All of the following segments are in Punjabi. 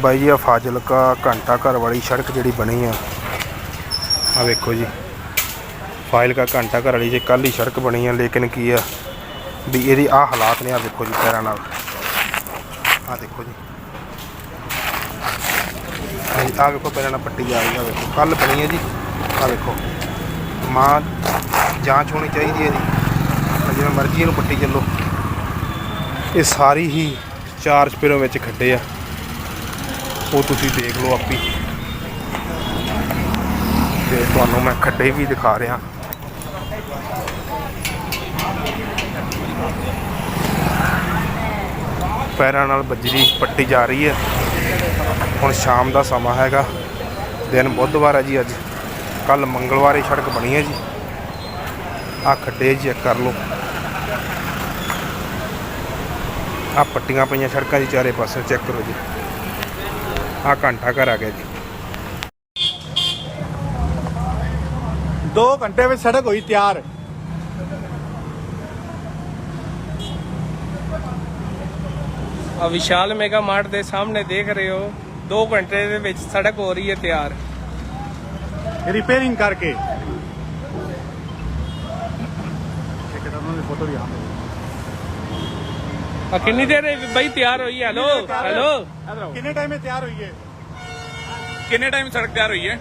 ਬਾਈ ਜੀ ਆ ਫਾਜ਼ਿਲਕਾ ਘੰਟਾ ਘਰ ਵਾਲੀ ਸੜਕ ਜਿਹੜੀ ਬਣੀ ਆ। ਆ ਵੇਖੋ ਜੀ, ਫਾਜ਼ਿਲਕਾ ਘੰਟਾ ਘਰ ਵਾਲੀ ਜੇ ਕੱਲ ਹੀ ਸੜਕ ਬਣੀ ਆ, ਲੇਕਿਨ ਕੀ ਆ ਵੀ ਇਹਦੀ ਆ ਹਾਲਾਤ ਨੇ ਆ ਵੇਖੋ ਜੀ ਪੈਰਾਂ ਨਾਲ। ਆ ਦੇਖੋ ਜੀ। ਹਾਂਜੀ ਆ ਵੇਖੋ ਪੈਰਾਂ ਨਾਲ ਪੱਟੀ ਜਾ ਰਹੀ ਆ ਵੇਖੋ। ਕੱਲ ਬਣੀ ਹੈ ਜੀ ਆ ਵੇਖੋ। ਮਾਂ ਜਾਂਚ ਹੋਣੀ ਚਾਹੀਦੀ ਹੈ ਜੀ ਜਿਵੇਂ ਮਰਜ਼ੀ ਇਹਨੂੰ ਪੱਟੀ ਚੱਲੋ। ਇਹ ਸਾਰੀ ਹੀ ਚਾਰ ਚਪੇਰੋਂ ਵਿੱਚ ਖੱਡੇ ਆ। ਉਹ ਤੁਸੀਂ ਦੇਖ ਲਓ ਆਪੀ। ਤੇ ਤੁਹਾਨੂੰ ਮੈਂ ਖੱਡੇ ਵੀ ਦਿਖਾ ਰਿਹਾ। ਪੈਰਾਂ ਨਾਲ ਬਜਰੀ ਪੱਟੀ ਜਾ ਰਹੀ ਹੈ। ਹੁਣ ਸ਼ਾਮ ਦਾ ਸਮਾਂ ਹੈਗਾ। ਦਿਨ ਬੁੱਧਵਾਰ ਹੈ ਜੀ ਅੱਜ। ਕੱਲ ਮੰਗਲਵਾਰ ਇਹ ਸੜਕ ਬਣੀ ਹੈ ਜੀ। ਆ ਖੱਡੇ ਚੈੱਕ ਕਰ ਲਓ। ਆ ਪੱਟੀਆਂ ਪਈਆਂ ਸੜਕਾਂ ਦੀ ਚਾਰੇ ਪਾਸੇ ਚੈੱਕ ਕਰੋ ਜੀ। ਆ ਘੰਟਾ ਘਰ ਆ ਗਿਆ ਜੀ। 2 ਘੰਟੇ ਵਿੱਚ ਸੜਕ ਹੋਈ ਤਿਆਰ। ਆ ਵਿਸ਼ਾਲ ਮੇਗਾ ਮਾਰਟ ਦੇ ਸਾਹਮਣੇ ਦੇਖ ਰਹੇ ਹੋ। 2 ਘੰਟੇ ਦੇ ਵਿੱਚ ਸੜਕ ਹੋ ਰਹੀ ਹੈ ਤਿਆਰ। ਰਿਪੇਅਰਿੰਗ ਕਰਕੇ। ਇੱਕ ਤਾਂ ਉਹਨਾਂ ਫੋਟੋ ਵੀ ਆ। ਆ ਕਿੰਨੀ ਦੇਰ ਇਹ ਬਈ ਤਿਆਰ ਹੋਈ ਹੈ ਹੈਲੋ ਹੈਲੋ ਕਿੰਨੇ ਟਾਈਮ ਇਹ ਤਿਆਰ ਹੋਈ ਹੈ? ਕਿੰਨੇ ਟਾਈਮ ਸੜਕ ਤਿਆਰ ਹੋਈ ਹੈ?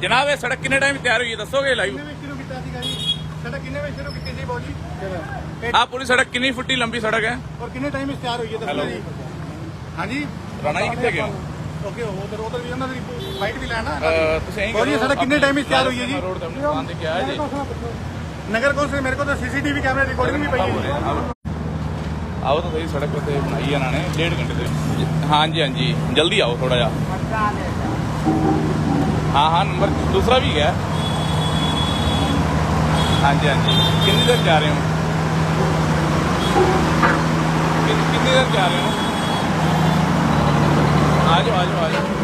ਜਨਾਬ ਇਹ ਸੜਕ ਕਿੰਨੇ ਟਾਈਮ ਤਿਆਰ ਹੋਈ ਹੈ? ਦੱਸੋਗੇ ਲਾਈਵ ਕਿੰਨੇ ਵਿੱਚ ਸ਼ੁਰੂ ਕੀਤਾ ਸੀਗਾ ਜੀ? ਸੜਕ ਕਿੰਨੇ ਵਿੱਚ ਸ਼ੁਰੂ ਕੀਤੀ ਸੀ ਬੋਲੀ ਆ ਪੂਰੀ ਸੜਕ ਕਿੰਨੀ ਫੁੱਟੀ ਲੰਬੀ ਸੜਕ ਹੈ? ਔਰ ਕਿੰਨੇ ਟਾਈਮ ਵਿੱਚ ਤਿਆਰ ਹੋਈ ਹੈ ਦੱਸੋ ਜੀ? ਹਾਂਜੀ? ਰਾਣਾ ਜੀ ਕਿੱਥੇ ਗਿਆ ਓਕੇ ਉਧਰ ਉਧਰ ਵੀ ਉਹਨਾਂ ਦੀ ਫਲਾਈਟ ਵੀ ਲੈਣਾ ਤੁਸੀਂ ਐਂ ਬੋਲੀ ਸੜਕ ਕਿੰਨੇ ਟਾਈਮ ਵਿੱਚ ਤਿਆਰ ਹੋਈ ਹੈ ਜੀ? ਰੋਡ ਤੇ ਦੁਕਾਨ ਤੇ ਕਿਹਾ ਜੀ। नगर कौन से मेरे को तो सीसीटीवी कैमरा रिकॉर्डिंग भी पई है ਆਓ ਤਾਂ ਸਹੀ ਸੜਕ ਤੇ ਬਣਾਈ ਇਹਨਾਂ ਨੇ ਡੇਢ ਘੰਟੇ ਦੇ ਵਿੱਚ। ਹਾਂਜੀ ਹਾਂਜੀ ਜਲਦੀ ਆਓ ਥੋੜਾ ਜਿਹਾ ਹਾਂ ਹਾਂ ਨੰਬਰ ਦੂਸਰਾ ਵੀ ਹੈ ਹਾਂਜੀ ਹਾਂਜੀ ਕਿੰਨੀ ਦੇਰ ਜਾ ਰਹੇ ਹੋ ਕਿੰਨੀ ਕਿੰਨੀ ਦੇਰ ਜਾ ਰਹੇ ਹੋ ਆ ਜਾਓ ਆ ਜਾਓ ਆ ਜਾਓ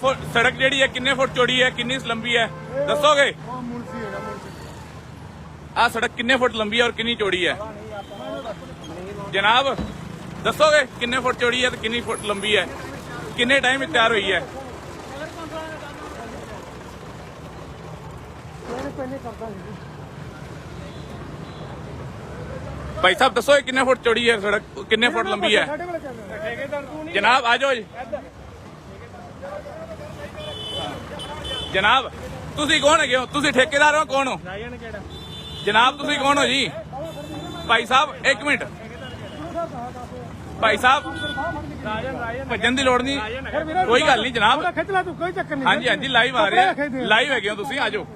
ਸੜਕ ਜਿਹੜੀ ਹੈ ਕਿੰਨੇ ਫੁੱਟ ਚੌੜੀ ਹੈ ਕਿੰਨੀ ਲੰਬੀ ਹੈ ਦੱਸੋਗੇ ਆ ਸੜਕ ਕਿੰਨੇ ਫੁੱਟ ਲੰਬੀ ਹੈ ਔਰ ਕਿੰਨੀ ਚੌੜੀ ਹੈ ਜਨਾਬ ਦੱਸੋਗੇ ਕਿੰਨੇ ਫੁੱਟ ਚੌੜੀ ਹੈ ਤੇ ਕਿੰਨੀ ਫੁੱਟ ਲੰਬੀ ਹੈ ਕਿੰਨੇ ਟਾਈਮ ਵਿੱਚ ਤਿਆਰ ਹੋਈ ਹੈ ਭਾਈ ਸਾਹਿਬ ਦੱਸੋ ਇਹ ਕਿੰਨੇ ਫੁੱਟ ਚੌੜੀ ਹੈ ਸੜਕ ਕਿੰਨੇ ਫੁੱਟ ਲੰਬੀ ਹੈ ਜਨਾਬ ਆ ਜਾਓ ਜੀ ਜਨਾਬ ਤੁਸੀਂ ਕੌਣ ਹੈਗੇ ਹੋ? ਤੁਸੀਂ ਠੇਕੇਦਾਰ ਹੋ ਕੌਣ ਹੋ? ਜਨਾਬ ਤੁਸੀਂ ਕੌਣ ਹੋ ਜੀ? ਭਾਈ ਸਾਹਿਬ 1 ਮਿੰਟ। ਭਾਈ ਸਾਹਿਬ ਭੱਜਣ ਦੀ ਲੋੜ ਨਹੀਂ। ਕੋਈ ਗੱਲ ਨਹੀਂ ਜਨਾਬ। ਖਿੱਚ ਲੈ ਤੂੰ ਕੋਈ ਚੱਕਰ ਨਹੀਂ। ਹਾਂਜੀ ਹਾਂਜੀ ਲਾਈਵ ਆ ਰਿਹਾ। ਲਾਈਵ ਹੈਗੇ ਹੋ ਤੁਸੀਂ ਆਜੋ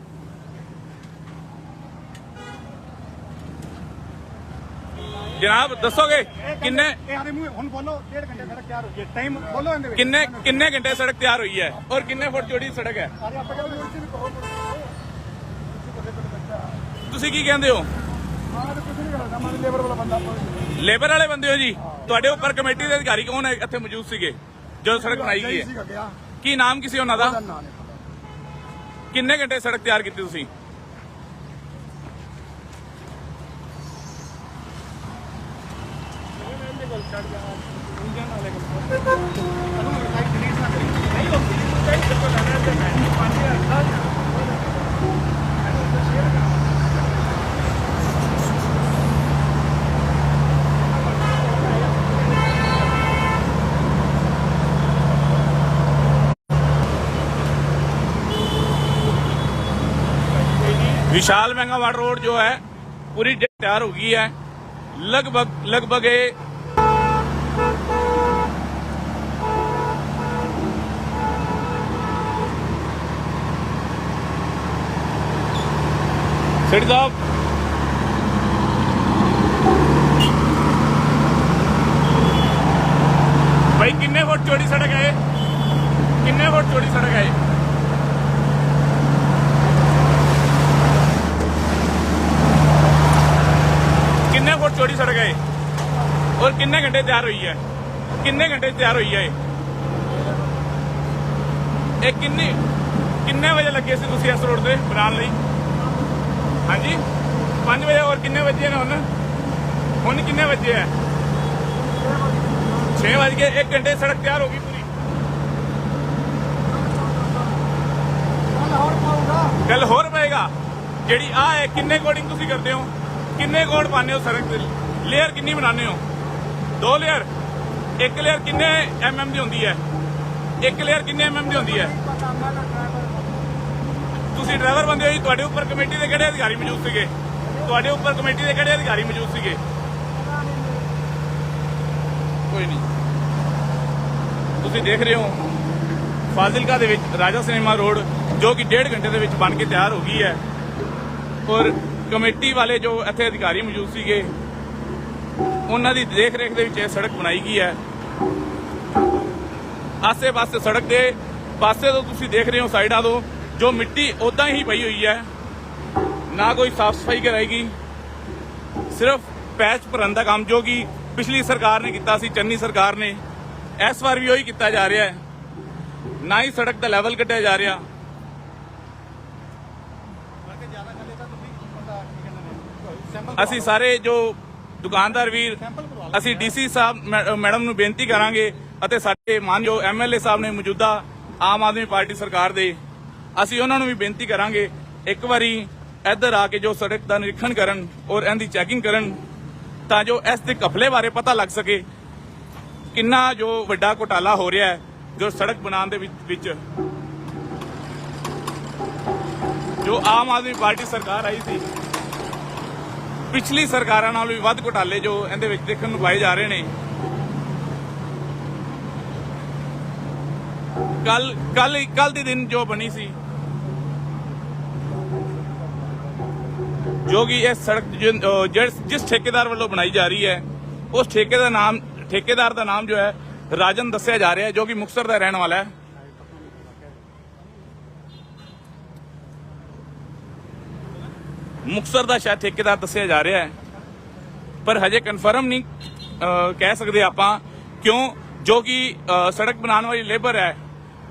ਜਨਾਬ ਦੱਸੋਗੇ? ਕਿੰਨੇ ਮੂੰਹ ਹੁਣ ਬੋਲੋ ਡੇਢ ਘੰਟੇ ਸੜਕ ਤਿਆਰ ਹੋਈ ਹੈ। ਟਾਈਮ ਬੋਲੋ ਇਹਦੇ ਵਿੱਚ। ਕਿੰਨੇ ਕਿੰਨੇ ਘੰਟੇ ਸੜਕ ਤਿਆਰ ਹੋਈ ਹੈ? ਔਰ ਕਿੰਨੇ ਫੁੱਟ ਚੌੜੀ ਸੜਕ ਹੈ? ਅਰੇ ਆਪਾਂ ਕਹਿੰਦੇ ਮੁਰਸ਼ੀ ਵੀ ਕਹੋ ਤੁਸੀਂ ਕੀ ਕਹਿੰਦੇ ਹੋ? ਲੇਬਰ ਵਾਲਾ ਬੰਦਾ ਹੋ ਜੀ? ਤੁਹਾਡੇ ਉੱਪਰ ਕਮੇਟੀ ਦੇ ਅਧਿਕਾਰੀ ਕੌਣ ਹੈ? ਇੱਥੇ ਮੌਜੂਦ ਸੀਗੇ ਜਦੋਂ ਸੜਕ ਬਣਾਈ ਗਈ ਹੈ। ਕੀ ਨਾਮ ਕਿਸੇ ਉਹਨਾਂ ਦਾ? ਕਿੰਨੇ ਘੰਟੇ ਸੜਕ ਤਿਆਰ ਕੀਤੀ ਤੁਸੀਂ? विशाल मेगावाट रोड जो है पूरी तैयार हो गई है। लगभग लगभग ਸੇਠ ਸਾਹਿਬ। ਭਾਈ ਕਿੰਨੇ ਫੁੱਟ ਚੌੜੀ ਸੜਕ ਹੈ ਕਿੰਨੇ ਫੁੱਟ ਚੌੜੀ ਸੜਕ ਹੈ ਕਿੰਨੇ ਫੁੱਟ ਚੌੜੀ ਸੜਕ ਹੈ ਔਰ ਕਿੰਨੇ ਘੰਟੇ ਤਿਆਰ ਹੋਈ ਹੈ? ਕਿੰਨੇ ਘੰਟੇ ਤਿਆਰ ਹੋਈ ਹੈ ਇਹ ਕਿੰਨੇ ਕਿੰਨੇ ਵਜੇ ਲੱਗੇ ਸੀ ਤੁਸੀਂ ਇਸ ਰੋਡ ਤੇ ਬਣਾਉਣ ਲਈ? ਹਾਂਜੀ? 5 ਵਜੇ ਹੋਰ ਕਿੰਨੇ ਵਜੇ ਨੇ ਹੁਣ? ਹੁਣ ਕਿੰਨੇ ਵਜੇ ਹੈ 6 ਵਜ ਗਏ 1 ਘੰਟੇ ਸੜਕ ਤਿਆਰ ਹੋ ਗਈ ਪੂਰੀ। ਗੱਲ ਹੋਰ ਪਏਗਾ, ਜਿਹੜੀ ਆ ਹੈ, ਕਿੰਨੇ ਕੋਡਿੰਗ ਤੁਸੀਂ ਕਰਦੇ ਹੋ? ਕਿੰਨੇ ਕੋਡ ਪਾਉਂਦੇ ਹੋ ਸੜਕ ਤੇ? ਲੇਅਰ ਕਿੰਨੀ ਬਣਾਉਂਦੇ ਹੋ? ਦੋ ਲੇਅਰ ਇੱਕ ਲੇਅਰ ਕਿੰਨੇ ਐਮਐਮ ਦੀ ਹੁੰਦੀ ਹੈ? ਇੱਕ ਲੇਅਰ ਕਿੰਨੇ ਐਮਐਮ ਦੀ ਹੁੰਦੀ ਹੈ? ਤੁਸੀਂ ਡਰਾਈਵਰ ਬੰਦੇ ਹੋ ਜੀ, ਤੁਹਾਡੇ ਉੱਪਰ ਕਮੇਟੀ ਦੇ ਕਿਹੜੇ ਅਧਿਕਾਰੀ ਮੌਜੂਦ ਸੀਗੇ? ਤੁਹਾਡੇ ਉੱਪਰ ਕਮੇਟੀ ਦੇ ਕਿਹੜੇ ਅਧਿਕਾਰੀ ਮੌਜੂਦ ਸੀਗੇ? ਕੋਈ ਨਹੀਂ। ਤੁਸੀਂ ਦੇਖ ਰਹੇ ਹੋ, ਫਾਜ਼ਿਲਕਾ ਦੇ ਵਿੱਚ ਰਾਜਾ ਸਿਨੇਮਾ ਰੋਡ, ਜੋ ਕਿ ਡੇਢ ਘੰਟੇ ਦੇ ਵਿੱਚ ਬਣ ਕੇ ਤਿਆਰ ਹੋ ਗਈ ਹੈ। ਔਰ ਕਮੇਟੀ ਵਾਲੇ ਜੋ ਇੱਥੇ ਅਧਿਕਾਰੀ ਮੌਜੂਦ ਸੀਗੇ, ਉਹਨਾਂ ਦੀ ਦੇਖ ਰੇਖ ਦੇ ਵਿੱਚ ਇਹ ਸੜਕ ਬਣਾਈ ਗਈ ਹੈ। ਆਸੇ-ਪਾਸੇ ਸੜਕ ਦੇ, ਪਾਸੇ ਤੋਂ ਤੁਸੀਂ ਦੇਖ ਰਹੇ ਹੋ ਸਾਈਡਾਂ ਤੋਂ ਜੋ ਮਿੱਟੀ ਉਦਾਂ ਹੀ ਪਈ ਹੋਈ ਹੈ, ਨਾ ਕੋਈ ਸਾਫ਼ ਸਫ਼ਾਈ ਕਰਾਏਗੀ ਸਿਰਫ ਪੈਚ ਭਰਨ ਦਾ ਕੰਮ ਜੋ ਕਿ ਪਿਛਲੀ ਸਰਕਾਰ ਨੇ ਕੀਤਾ ਸੀ, ਚੰਨੀ ਸਰਕਾਰ ਨੇ, ਇਸ ਵਾਰ ਵੀ ਉਹੀ ਕੀਤਾ ਜਾ ਰਿਹਾ ਹੈ। ਨਾ ਹੀ ਸੜਕ ਦਾ ਲੈਵਲ ਕੱਢਿਆ ਜਾ ਰਿਹਾ। ਅਸੀਂ ਸਾਰੇ ਜੋ ਦੁਕਾਨਦਾਰ ਵੀਰ, ਅਸੀਂ ਡੀਸੀ ਸਾਹਿਬ, ਮੈ- ਮੈਡਮ ਨੂੰ ਬੇਨਤੀ ਕਰਾਂਗੇ ਅਤੇ ਸਾਡੇ ਮਾਨਯੋਗ ਐਮਐਲਏ ਸਾਹਿਬ ਨੇ ਮੌਜੂਦਾ ਆਮ ਆਦਮੀ ਪਾਰਟੀ ਸਰਕਾਰ ਦੇ ਅਸੀਂ ਉਹਨਾਂ ਨੂੰ ਵੀ ਬੇਨਤੀ ਕਰਾਂਗੇ, ਇੱਕ ਵਾਰੀ ਇੱਧਰ ਆ ਕੇ ਜੋ ਸੜਕ ਦਾ ਨਿਰੀਖਣ ਕਰਨ ਔਰ ਇਹਦੀ ਚੈਕਿੰਗ ਕਰਨ, ਤਾਂ ਜੋ ਇਸ ਦੇ ਕਫਲੇ ਬਾਰੇ ਪਤਾ ਲੱਗ ਸਕੇ ਕਿੰਨਾ ਜੋ ਵੱਡਾ ਘੁਟਾਲਾ ਹੋ ਰਿਹਾ ਹੈ, ਜੋ ਸੜਕ ਬਣਾਉਣ ਦੇ ਵਿੱਚ ਵਿੱਚ। ਜੋ ਆਮ ਆਦਮੀ ਪਾਰਟੀ ਸਰਕਾਰ ਆਈ ਸੀ, ਪਿਛਲੀ ਸਰਕਾਰਾਂ ਨਾਲੋਂ ਵੀ ਵੱਧ ਘੁਟਾਲੇ ਜੋ ਇਹਦੇ ਵਿੱਚ ਦੇਖਣ ਨੂੰ ਪਾਏ ਜਾ ਰਹੇ ਨੇ। ਕੱਲ ਕੱਲ ਕੱਲ ਦੇ ਦਿਨ ਜੋ ਬਣੀ ਸੀ ਜੋ ਕਿ ਇਹ ਸੜਕ ਜਿਸ- ਜਿਸ ਠੇਕੇਦਾਰ ਵੱਲੋਂ ਬਣਾਈ ਜਾ ਰਹੀ ਹੈ, ਉਸ ਠੇਕੇ ਦਾ ਨਾਮ ਠੇਕੇਦਾਰ ਦਾ ਨਾਮ ਜੋ ਹੈ, ਰਾਜਨ ਦੱਸਿਆ ਜਾ ਰਿਹਾ ਹੈ, ਜੋ ਕਿ ਮੁਕਤਸਰ ਦਾ ਰਹਿਣ ਵਾਲਾ ਹੈ। ਮੁਕਤਸਰ ਦਾ ਸ਼ਾਇਦ ਠੇਕੇਦਾਰ ਦੱਸਿਆ ਜਾ ਰਿਹਾ ਹੈ, ਪਰ ਹਜੇ ਕਨਫਰਮ ਨਹੀਂ ਕਹਿ ਸਕਦੇ ਆਪਾਂ ਕਿਉਂ, ਜੋ ਕਿ ਸੜਕ ਬਣਾਉਣ ਵਾਲੀ ਲੇਬਰ ਹੈ,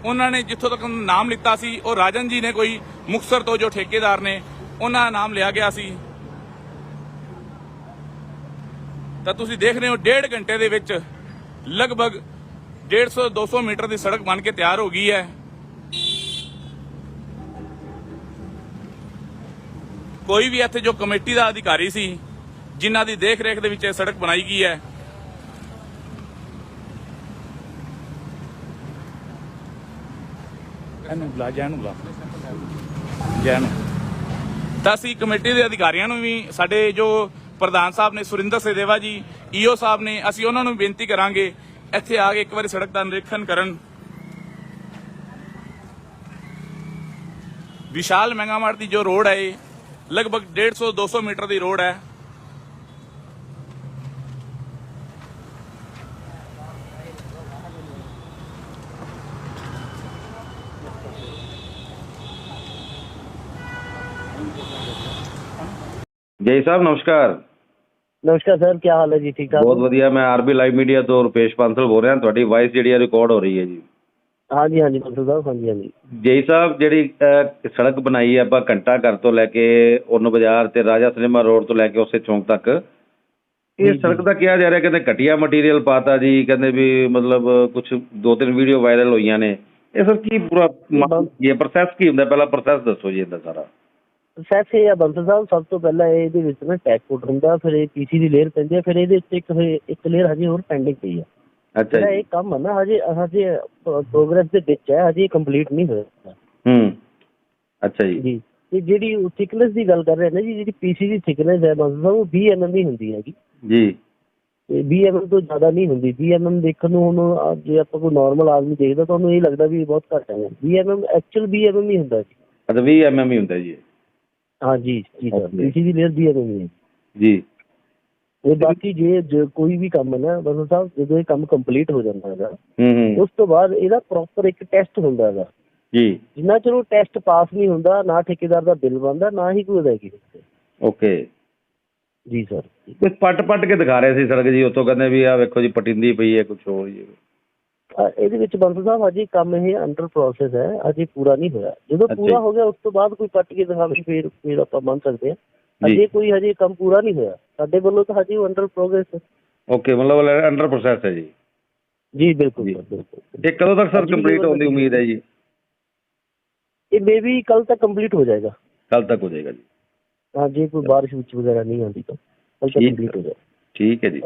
ਉਹਨਾਂ ਨੇ ਜਿੱਥੋਂ ਤੱਕ ਨਾਮ ਲਿੱਤਾ ਸੀ, ਉਹ ਰਾਜਨ ਜੀ ਨੇ ਕੋਈ ਮੁਕਤਸਰ ਤੋਂ ਜੋ ਠੇਕੇਦਾਰ ਨੇ ਉਹਨਾਂ ਦਾ ਨਾਮ ਲਿਆ ਗਿਆ ਸੀ। ਤਾਂ ਤੁਸੀਂ ਦੇਖ ਰਹੇ ਹੋ, ਡੇਢ ਘੰਟੇ ਦੇ ਵਿੱਚ ਲਗਭਗ 150 200 ਮੀਟਰ ਦੀ ਸੜਕ ਬਣ ਕੇ ਤਿਆਰ ਹੋ ਗਈ ਹੈ। ਕੋਈ ਵੀ ਇੱਥੇ ਜੋ ਕਮੇਟੀ ਦਾ ਅਧਿਕਾਰੀ ਸੀ, ਜਿਨ੍ਹਾਂ ਦੀ ਦੇਖ ਰੇਖ ਦੇ ਵਿੱਚ ਇਹ ਸੜਕ ਬਣਾਈ ਗਈ ਹੈ, ਇਹਨੂੰ ਬੁਲਾ, ਜੈਨ ਨੂੰ ਬੁਲਾ। ਜੈਨ। ਤਾਂ ਅਸੀਂ ਕਮੇਟੀ ਦੇ ਅਧਿਕਾਰੀਆਂ ਨੂੰ ਵੀ, ਸਾਡੇ ਜੋ ਪ੍ਰਧਾਨ ਸਾਹਿਬ ਨੇ ਸੁਰਿੰਦਰ ਸੇਦੇਵਾ ਜੀ, ਈਓ ਸਾਹਿਬ ਨੇ, ਅਸੀਂ ਉਹਨਾਂ ਨੂੰ ਬੇਨਤੀ ਕਰਾਂਗੇ, ਇੱਥੇ ਆ ਕੇ ਇੱਕ ਵਾਰੀ ਸੜਕ ਦਾ ਨਿਰੀਖਣ ਕਰਨ। ਵਿਸ਼ਾਲ ਮਹਿੰਗਾਮਾਰਟ ਦੀ ਜੋ ਰੋਡ ਹੈ, ਇਹ ਲਗਭਗ 150 200 ਮੀਟਰ ਦੀ ਰੋਡ ਹੈ। ਜੈ ਸਾਹਿਬ ਨਮਸਕਾਰ। ਨਮਸਕਾਰ ਸਰ ਕੀ ਹਾਲ ਹੈ ਜੀ? ਠੀਕ ਠਾਕ ਬਹੁਤ ਵਧੀਆ ਮੈਂ ਆਰਬੀ ਲਾਈਵ ਮੀਡੀਆ ਤੋਂ ਰੁਪੇਸ਼ ਬਾਂਸਲ ਬੋਲ ਰਿਹਾ। ਤੁਹਾਡੀ ਵਾਇਸ ਜਿਹੜੀ ਹੈ ਰਿਕਾਰਡ ਹੋ ਰਹੀ ਹੈ ਜੀ। ਹਾਂਜੀ ਹਾਂਜੀ ਬੰਸਲ ਸਾਹਿਬ ਹਾਂਜੀ ਹਾਂਜੀ। ਜੈ ਸਾਹਿਬ ਜਿਹੜੀ ਸੜਕ ਬਣਾਈ ਹੈ ਆਪਾਂ ਘੰਟਾ ਘਰ ਤੋਂ ਲੈ ਕੇ ਉਨ ਬਾਜ਼ਾਰ ਤੇ ਰਾਜਾ ਸਿਨੇਮਾ ਰੋਡ ਤੋਂ ਲੈ ਕੇ ਉਸੇ ਚੌਂਕ ਤੱਕ। ਇਹ ਸੜਕ ਦਾ ਕਿਹਾ ਜਾ ਰਿਹਾ ਕਹਿੰਦੇ ਘਟੀਆ ਮਟੀਰੀਅਲ ਪਾਤਾ ਜੀ ਕਹਿੰਦੇ ਵੀ ਮਤਲਬ ਕੁਝ ਦੋ ਤਿੰਨ ਵੀਡੀਓ ਵਾਇਰਲ ਹੋਈਆਂ ਨੇ। ਇਹ ਸਰ ਕੀ ਪੂਰਾ ਇਹ ਪ੍ਰੋਸੈਸ ਕੀ ਹੁੰਦਾ? ਪਹਿਲਾਂ ਪ੍ਰੋਸੈਸ ਦੱਸੋ ਜੀ ਇਹਦਾ ਸਾਰਾ। ਸੈਸ ਇਹ ਆ ਬੰਸਲ ਸਾਹਿਬ ਸਭ ਤੋਂ ਪਹਿਲਾਂ ਇਹਦੇ ਵਿੱਚ ਨਾ ਟੈਗ ਕੋਡ ਹੁੰਦਾ ਫਿਰ ਇਹ ਪੀਸੀ ਦੀ ਲੇਅਰ ਪੈਂਦੀ ਹੈ ਫਿਰ ਇਹਦੇ ਉੱਤੇ ਇੱਕ ਇੱਕ ਲੇਅਰ ਹਜੇ ਹੋਰ ਪੈਂਡਿੰਗ ਪਈ ਹੈ ਅੱਛਾ ਜਿਹੜਾ ਜੀ ਇਹ ਕੰਮ ਹੈ ਨਾ ਹਜੇ ਹਜੇ ਪ੍ਰੋਗਰੈਸ ਦੇ ਵਿੱਚ ਹੈ ਹਜੇ ਕੰਪਲੀਟ ਨਹੀਂ ਹੋਇਆ। ਹੂੰ। ਅੱਛਾ ਜੀ। ਜੀ। ਤੇ ਜਿਹੜੀ ਥਿਕਨੈਸ ਦੀ ਗੱਲ ਕਰ ਰਹੇ ਨੇ ਜੀ ਜਿਹੜੀ ਪੀਸੀ ਦੀ ਥਿਕਨੈਸ ਹੈ ਬੰਸਲ ਸਾਹਿਬ ਉਹ 20 mm ਦੀ ਹੁੰਦੀ ਹੈਗੀ। ਜੀ। ਤੇ 20 mm ਤੋਂ ਜ਼ਿਆਦਾ ਨਹੀਂ ਹੁੰਦੀ। 20 mm ਦੇਖਣ ਨੂੰ ਹੁਣ ਆਹ ਜੇ ਆਪਾਂ ਕੋਈ ਨਾਰਮਲ ਆਦਮੀ ਦੇਖਦਾ ਤਾਂ ਉਹਨੂੰ ਇਹ ਲੱਗਦਾ ਵੀ ਇਹ ਬਹੁਤ ਘੱਟ ਹੈ। 20 mm ਐਕਚੁਅਲ 20 mm ਹੀ ਹੁੰਦਾ ਜੀ। ਅੱਛਾ 20 ਐਮਐਮ ਹੀ ਹੁੰਦਾ ਜੀ। ਇਹ। ਹਾਂ ਜੀ ਜੀ ਸਰ Okay. ਪੀਸੀ ਦੀ ਲੇਅਰ 20 ਹੀ ਹੈ। ਜੀ। ਤੇ ਬਾਕੀ ਜੇ ਜੇ ਕੋਈ ਵੀ ਕੰਮ ਹੈ ਨਾ ਬਸ ਸਾਹਿਬ ਜਦੋਂ ਇਹ ਕੰਮ ਕੰਪਲੀਟ ਹੋ ਜਾਂਦਾ ਹੈਗਾ ਉਸ ਤੋਂ ਬਾਅਦ ਇਹਦਾ ਪ੍ਰੋਪਰ ਇੱਕ ਟੈਸਟ ਹੁੰਦਾ ਹੈਗਾ। ਜੀ। ਜਿੰਨਾ ਚਿਰ ਉਹ ਟੈਸਟ ਪਾਸ ਨਹੀਂ ਹੁੰਦਾ ਨਾ ਠੇਕੇਦਾਰ ਦਾ ਬਿੱਲ ਬਣਦਾ ਨਾ ਹੀ ਕੋਈ ਅਦਾਇਗੀ ਓਕੇ ਜੀ ਸਰ ਕੋਈ ਪੱਟ ਪੱਟ ਕੇ ਦਿਖਾ ਰਹੇ ਸੀ ਸੜਕ ਜੀ ਉੱਥੋਂ ਕਹਿੰਦੇ ਵੀ ਆ ਵੇਖੋ ਜੀ ਪਟਿੰਦੀ ਪਈ ਹੈ ਕੁਝ ਹੋਰ ਜੀ ਇਹਦੇ ਵਿੱਚ ਬੰਦ ਸਾਹਿਬ ਅਜੇ ਕੰਮ ਇਹ ਅੰਡਰ ਪ੍ਰੋਸੈਸ ਹੈ ਅਜੇ ਪੂਰਾ ਨਹੀਂ ਹੋਇਆ। ਜਦੋਂ ਪੂਰਾ। ਹੋ ਗਿਆ ਉਸ ਤੋਂ ਬਾਅਦ ਕੋਈ ਕੱਟ ਕੇ ਦਿਖਾਵੇ ਫਿਰ ਫਿਰ ਆਪਾਂ ਮੰਨ ਸਕਦੇ ਹਾਂ। ਅਜੇ ਕੋਈ ਹਜੇ ਕੰਮ ਪੂਰਾ ਨਹੀਂ ਹੋਇਆ। ਸਾਡੇ ਵੱਲੋਂ ਤਾਂ ਹਜੇ ਅੰਡਰ ਪ੍ਰੋਗਰੈਸ ਹੈ। ਓਕੇ ਮਤਲਬ ਅੰਡਰ ਪ੍ਰੋਸੈਸ ਹੈ ਜੀ। ਜੀ ਬਿਲਕੁਲ ਇਹ ਕਦੋਂ ਤੱਕ ਸਰ ਕੰਪਲੀਟ ਹੋਣ ਦੀ ਉਮੀਦ ਹੈ ਜੀ? ਇਹ ਮੇਬੀ ਕੱਲ ਤੱਕ ਕੰਪਲੀਟ ਹੋ ਜਾਏਗਾ। ਕੱਲ ਤੱਕ ਹੋ ਜਾਏਗਾ ਜੀ। ਹਾਂ ਜੇ ਕੋਈ ਬਾਰਿਸ਼ ਵਿੱਚ ਵਗੈਰਾ ਨਹੀਂ ਆਉਂਦੀ ਤਾਂ ਕੱਲ ਤੱਕ ਕੰਪਲੀਟ ਹੋ। ਜਾਏਗਾ। ਠੀਕ ਹੈ ਜੀ।